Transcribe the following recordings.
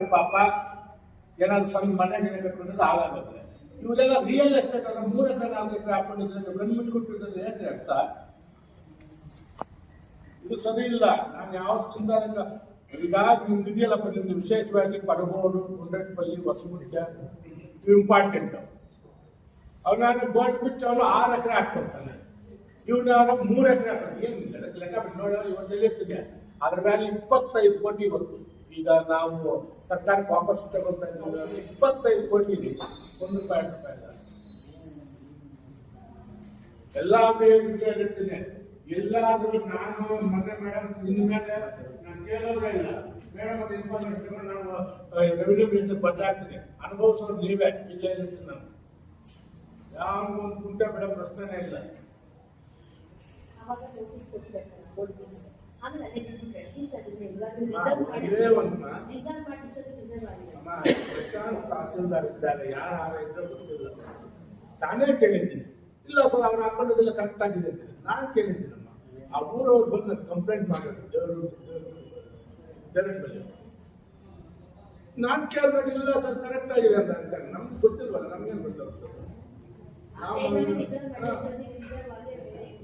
ಪಾಪ, ಏನಾದ್ರು ಸ್ವಾಮಿ ಮನೆ ಗಿಡ ಅನ್ನೋದು ಹಾಳಾಗುತ್ತೆ. ಇವರೆಲ್ಲ ರಿಯಲ್ ಎಸ್ಟೇಟ್ ಅಂದ್ರೆ ಮೂರ ನಾಲ್ಕು ಎಕರೆ ಹಾಕೊಂಡಿದ್ರೆ ಗಂಡು ಕೊಟ್ಟಿದ್ರೆ ಏನ್ರಿ ಅರ್ಥ? ಇದು ಸರಿ ಇಲ್ಲ. ನಾನು ಯಾವತ್ತಿಂದ ಈಗ ನಿಮ್ದು ಇದೆಯಲ್ಲಪ್ಪ ನಿಮ್ದು ವಿಶೇಷವಾಗಿ ಪಡಗೋಡು ಗುಂಡಟ್ಪಲ್ಲಿ ಹೊಸಮುಡಿಕೆ ಇವು ಇಂಪಾರ್ಟೆಂಟ್ ಅವ್ರು ನಾನು ಬೋಟ್ ಬಿಚ್ಚು ಅವನು ಆರು ಎಕರೆ ಹಾಕ್ಕೊಡ್ತಾನೆ. ಇವ್ ನಾನು ಮೂರು ಎಕರೆ ಹಾಕ್ತಾರೆ ಏನು ಲೆಕ್ಕ ಬಿಟ್ಟು ನೋಡಿ ಇವತ್ತು ಎಲ್ಲಿರ್ತಿದೆ ಅದ್ರ ಮೇಲೆ ಇಪ್ಪತ್ತೈದು ಕೋಟಿ ಬಂತು ಈಗ ನಾವು ಸರ್ಕಾರಕ್ಕೆ ವಾಪಸ್ ತಗೊಳ್ತಾ ಇದ್ದೀವಿ. ಇಪ್ಪತ್ತೈದು ಕೋಟಿ ಒಂದು ರೂಪಾಯಿ ರೂಪಾಯಿ ಇಲ್ಲ. ಎಲ್ಲ ಹೇಳ್ತೀನಿ. ಎಲ್ಲಾದ್ರೂ ನಾನು, ಮೊನ್ನೆ ಮೇಡಮ್ ಇನ್ಮೇಲೆ ನಾನು ಕೇಳೋದೇ ಇಲ್ಲ. ಮೇಡಮ್ ಮತ್ತೆ ಇನ್ಫಾರ್ಮೇಶನ್ ತಗೊಂಡು ನಾನು ರೆವಿನ್ಯೂ ಮಿನಿಸ್ಟರ್ ಬದಲಾಗ್ತೀನಿ ಅನುಭವಿಸೋದು ನೀವೇ. ಇಲ್ಲೇ ಇರ್ತೀನಿ ನಾನು. ಯಾವ ಒಂದು ಕುಂಟೆ ಮೇಡಮ್ ಪ್ರಶ್ನೆನೇ ಇಲ್ಲ. ಆಮೇಲೆ ಅದೇ ರಿಸರ್ವ್ ಮಾಡಿ. ರಿಸರ್ವ್ ರಿಸರ್ವ್ ಆಗಿದೆ ತಹಸೀಲ್ದಾರ್ ಇದ್ದಾರೆ. ಯಾರು ಇದ್ರೆ ಗೊತ್ತಿಲ್ಲ. ತಾನೇ ಕೇಳಿದ್ದೀನಿ. ಇಲ್ಲ ಸರ್ ಅವ್ರು ಹಾಕೊಂಡಿದ್ದೆಲ್ಲ ಕರೆಕ್ಟ್ ಆಗಿದೆ ಅಂತ. ನಾನು ಕೇಳಿದ್ದೀನಮ್ಮ ಆ ಊರವ್ರು ಬಂದು ಕಂಪ್ಲೇಂಟ್ ಮಾಡಿದ್ರು ದೇವರು ದೇವರ ಮೇಲೆ. ನಾನು ಕೇಳಿದಾಗ ಇಲ್ಲ ಸರ್ ಕರೆಕ್ಟ್ ಆಗಿದೆ ಅಂತ ಅಂತಾರೆ. ನಮ್ಗೆ ಗೊತ್ತಿಲ್ವಲ್ಲ ನಮ್ಗೇನು ಗೊತ್ತಾಗ್ತದೆ ರಿಸರ್ವ್ ಆಗೇ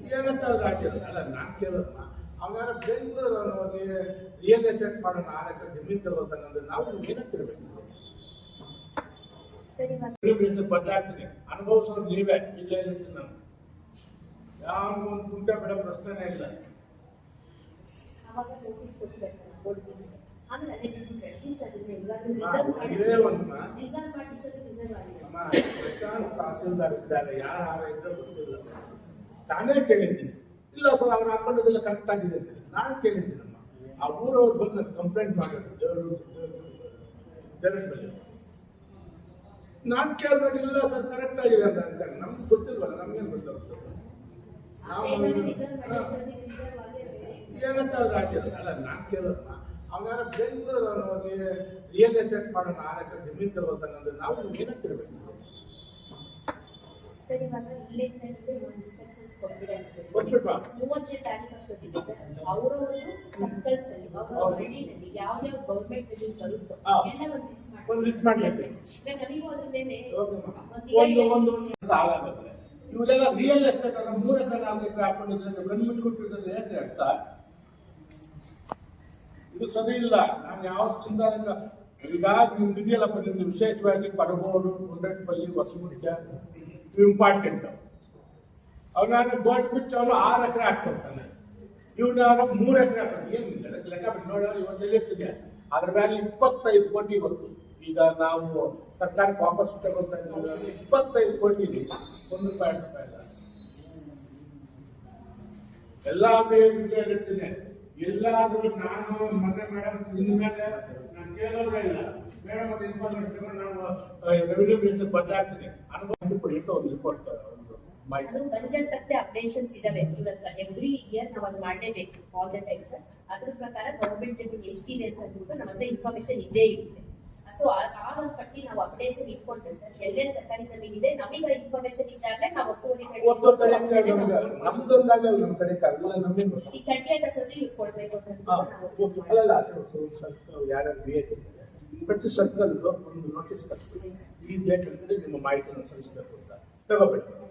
ಬೇರೆ ಏನಕ್ಕಾದ್ರೂ ಅಲ್ಲ ನಾನು ಕೇಳೋಣ ಅವನಾರ ಬೆಂಗಳೂರು ಹೋಗಿ ರಿಯಲ್ ಎಸ್ಟೇಟ್ ಮಾಡೋಣ ಆರು ಎಕರೆ ಜಮೀನು ತಗೋತಾನಂದ್ರೆ ನಾವು ಏನಕ್ಕೆ ತಿಳಿಸ್ತೀವಿ ಸರಿ ಮತ್ತೆ ಮಿನಿಸ್ಟರ್ ಬದಲಾಗ್ತೀನಿ ಅನುಭವಿಸೋದು ನೀವೇ ಇಲ್ಲೇ ಇರ್ತೀನಿ ನಾನು ಯಾವ ಒಂದು ಕುಂಟೆ ಮೇಡಮ್ ಪ್ರಶ್ನೆನೇ ಇಲ್ಲ ಅವಾಗ ನೋಟಿಸ್ ಕೊಡ್ಬೇಕು ಬೋರ್ಡ್ ಮೀನ್ಸ್ ಆಮೇಲೆ ಅದೇ ನಿಮ್ಗೆ ಅಟ್ಲೀಸ್ಟ್ ಅದನ್ನ ಎಲ್ಲಾದ್ರೂ ಹಾ, ರಿಸರ್ವ್ ಮಾಡಿ ಇದೇ ಒಂದ್ನ. ರಿಸರ್ವ್ ಮಾಡಿಸೋದು ರಿಸರ್ವ್ ಆಗಿದೆ ನಮ್ಮ ಪ್ರಶಾಂತ್ ತಹಸೀಲ್ದಾರ್ ಇದ್ದಾರೆ ಯಾರು ಯಾರು ಇದ್ರೆ ಗೊತ್ತಿಲ್ಲ ತಾನೇ ಕೇಳಿದ್ದೀನಿ ಇಲ್ಲ ಸರ್ ಅವ್ರು ಹಾಕೊಂಡಿದ್ದೆಲ್ಲ ಕರೆಕ್ಟ್ ಆಗಿದೆ. ನಾನು ಕೇಳಿದ್ದೀನಮ್ಮ ಆ ಊರವ್ರು ಬಂದು ಕಂಪ್ಲೇಂಟ್ ಮಾಡಿದ್ರು ದೇವರು ದೇವರ ನಾನು ಕೇಳಿದಾಗ ಇಲ್ಲ ಸರ್ ಕರೆಕ್ಟ್ ಆಗಿದೆ ಅಂತ ಅಂತಾರೆ. ನಮ್ಗೆ ಗೊತ್ತಿಲ್ವಲ್ಲ ನಮ್ಗೇನು ಗೊತ್ತಿಲ್ಲ ಸರ್ ಏನಕ್ಕಾದ್ರೂ ಆಗಿಲ್ಲ ಅಲ್ಲ ನಾನು ಕೇಳೋಣ ಅವನಾರ ಬೆಂಗಳೂರು ರಿಯಲ್ ಎಸ್ಟೇಟ್ ಮಾಡೋಣ ಆರಕ್ಕೆ ಜಮೀನು ತಗೋತಾನಂದ್ರೆ ನಾವು ಏನಕ್ಕೆ ತಿಳಿಸ್ತೀವಿ ಸರ್ ಇವಾಗ ಇಲ್ಲಿಂದ ಒಂದು ಇನ್ಸ್ಟ್ರಕ್ಷನ್ಸ್? ಮೂವತ್ತನೇ ತಾರೀಕು ಅಷ್ಟೊತ್ತಿಗೆ ಸರ್. ಅವರ ಒಂದು ಸರ್ಕಲ್ಸ್ ಅಲ್ಲಿ ಅವರ ಹಳ್ಳಿನಲ್ಲಿ ಯಾವ ಯಾವ ಗೌರ್ಮೆಂಟ್ ಜಮೀನು ಬರುತ್ತೋ. ಎಲ್ಲ ಒಂದು ಲಿಸ್ಟ್ ಮಾಡಿ. ಮಾಡ್ಬೇಕು. ಈಗ ನಮಗೂ ಒಂದು ಒಂದು ಹಾಳಾಗುತ್ತೆ ಇವರೆಲ್ಲ ರಿಯಲ್ ಎಸ್ಟೇಟ್ ಅನ್ನೋ ಮೂರು ಎಕರೆ ನಾಲ್ಕು ಎಕರೆ ಹಾಕೊಂಡಿದ್ರೆ ಗಂಡು ಕೊಟ್ಟಿದ್ರೆ ಏನ್ರಿ ಅರ್ಥ ಇದು ಸರಿ ಇಲ್ಲ. ನಾನು ಯಾವತ್ತಿಂದ ಈಗ ನಿಮ್ದು ಇದೆಯಲ್ಲಪ್ಪ ನಿಮ್ದು ವಿಶೇಷವಾಗಿ ಪಡಗೋಡು ಗುಂಡಟ್ಪಲ್ಲಿ ಹೊಸಮುಡಿಕೆ ಇವು ಇಂಪಾರ್ಟೆಂಟ್ ಅವ್ರು ನಾನು ಬೋಟ್ ಬಿಚ್ಚು ಅವನು ಆರು ಎಕರೆ ಹಾಕ್ಕೊಡ್ತಾನೆ. ಇವನು ಯಾರು ಮೂರು ಎಕರೆ ಹಾಕ್ತಾನೆ ಏನು ಲೆಕ್ಕ ಬಿಟ್ಟು ನೋಡಿ, ಇವತ್ತು ಇರ್ತದೆ. ಅದ್ರ ಮೇಲೆ ಇಪ್ಪತ್ತೈದು ಕೋಟಿ ಇವತ್ತು ಈಗ ನಾವು ಸರ್ಕಾರಕ್ಕೆ ವಾಪಸ್ ತಗೊಳ್ತಾ ಇದ್ದೀವಿ ಇಪ್ಪತ್ತೈದು ಕೋಟಿ ಒಂದು ರೂಪಾಯಿ ರೂಪಾಯಿ ಎಲ್ಲ ಹೇಳ್ತೀನಿ. ಎಲ್ಲಾದ್ರೂ ನಾನು ಮೊನ್ನೆ ಮೇಡಮ್ ಇನ್ಮೇಲೆ ನಾನು ಕೇಳೋದೇ ಇಲ್ಲ. ಮೇಡಮ್ ಇನ್ಫಾರ್ಮೇಶನ್ ನಾನು ರೆವಿನ್ಯೂ ಮಿನಿಸ್ಟರ್ ಅನುಭವ ಕೊಡಿ ಅಂತ ಒಂದು ರಿಪೋರ್ಟ್ ಮಾಹಿತಿ ಅದು ಅಪ್ಡೇಷನ್ಸ್ ಇದಾವೆ. ಇವತ್ತು ಎವ್ರಿ ಇಯರ್ ನಾವು ಅದು ಮಾಡಲೇಬೇಕು ಆಲ್ ದ ಟೈಮ್ಸ್ ಅದ್ರ ಪ್ರಕಾರ ಗೌರ್ಮೆಂಟ್ ಜಮೀನು ಎಷ್ಟಿದೆ ಅಂತ ನಮ್ಮ ಹತ್ರ ಇನ್ಫಾರ್ಮೇಶನ್ ಇದ್ದೇ ಇರುತ್ತೆ. ಸೊ ಆ ಒಂದು ಪಟ್ಟಿ ನಾವು ಅಪ್ಡೇಷನ್ ಇಟ್ಕೊಂಡ್ರೆ ಸರ್ ಎಲ್ಲೆಲ್ಲಿ ಸರ್ಕಾರಿ ಜಮೀನು ಇದೆ ನಮಗೆ ಇನ್ಫಾರ್ಮೇಶನ್ ಇದ್ದಾಗಲೇ ನಾವು ಒತ್ತುವರಿ ಎಲ್ಲ ಈ ತರ್ಟಿ ವರ್ಷದಲ್ಲಿ ಕೊಡ್ಬೇಕು ಅಂತ ಬೇಕು ಪ್ರತಿ ಸರ್ಕಲ್ ಒಂದು ನೋಟಿಸ್ ಕಳಿಸ್ತೀವಿ ಈ ಡೇಟ್ ಅಂದ್ರೆ ನಿಮ್ಮ ಮಾಹಿತಿಯನ್ನು ಸಲ್ಲಿಸಬೇಕು ಅಂತ ತಗೋಬೇಕು